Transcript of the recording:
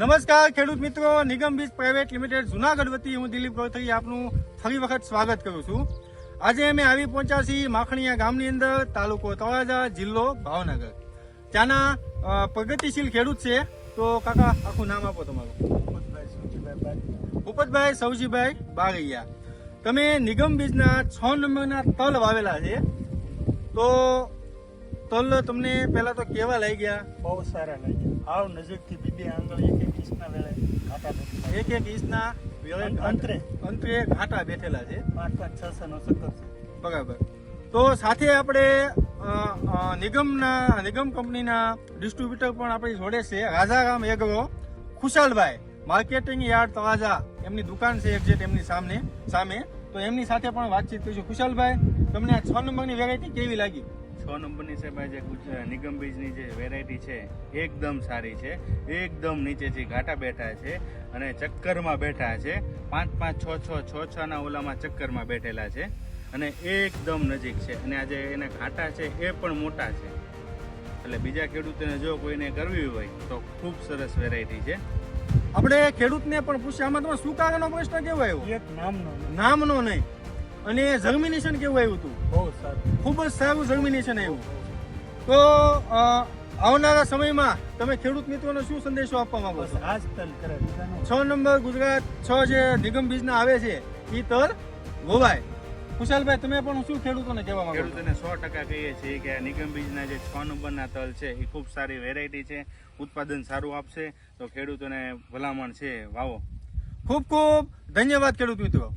નમસ્કાર ખેડૂત મિત્રો. નિગમ બીજ પ્રાઇવેટ લિમિટેડ જુનાગઢ વતી હું દિલીપ ગૌતરી આપનું ફરી વખત સ્વાગત કરું છું. આજે અમે આવી પહોંચ્યા છીએ માખણીયા ગામની અંદર તાલુકો તળાજા જિલ્લો ભાવનગર. ત્યાંના પ્રગતિશીલ ખેડૂત છે. તો કાકા આખું નામ આપો તમારું. ભૂપતભાઈ સૌજીભાઈ બારૈયા. તમે નિગમ બીજના છ નંબરના તલ વાવેલા છે. તો તલ તમને પહેલા તો કેવા લઈ ગયા બહુ સારા લાગ્યા. હાવ નજીકથી બીબી આંગળ એક એક ઇંચના વેળે એક એક અંતરે અંતરે ઘાટા બેઠેલા છે. પાંચ પાંચ છ છ નો ચક્કર છે. બરાબર. તો સાથે આપણે નિગમના નિગમ કંપનીના ડિસ્ટ્રીબ્યુટર પણ આપણી જોડે છે. Rajaram agro Khushalbhai marketing yard તવાજા એમની દુકાન છે એક્ઝેક્ટ એમની સામે સામે. તો એમની સાથે પણ વાતચીત કરીશું. ખુશાલભાઈ તમને આ છ નંબરની વેરાયટી કેવી લાગી? છ નંબરની સાહેબ આ જે નિગમ બીજની જે વેરાયટી છે એકદમ સારી છે. એકદમ નીચેથી ઘાટા બેઠા છે અને ચક્કરમાં બેઠા છે. પાંચ પાંચ છ છ છ છના ઓલામાં ચક્કરમાં બેઠેલા છે અને એકદમ નજીક છે. અને આજે એના ઘાટા છે એ પણ મોટા છે. એટલે બીજા ખેડૂતોને જો કોઈને કરવી હોય તો ખૂબ સરસ વેરાયટી છે. આપણે ખેડૂતને પણ પૂછ્યા આમાં તમારે સુકારાનો પ્રશ્ન કેવો આવ્યો? એક નામનો નામનો નહીં. અને જર્મિનેશન કેવું આવ્યું હતું? બહુ સારું. ખૂબ જ સારું જર્મિનેશન આવ્યું. તો આવનારા સમયમાં તમે ખેડૂત મિત્રોને શું સંદેશો આપવા માંગો છો? છ નંબર ગુજરાત છ જે નિગમ બીજના આવે છે એ તર ગોવાય. કુશાલભાઈ તમે પણ શું ખેડૂતોને કહેવા માંગો છો? ખેડૂતોને સો ટકા કહીએ છીએ કે નિગમ બીજના જે છ નંબરના તલ છે એ ખૂબ સારી વેરાયટી છે ઉત્પાદન સારું આપશે તો ખેડૂતોને ભલામણ છે. વાવો. ખૂબ ખૂબ ધન્યવાદ ખેડૂત મિત્રો.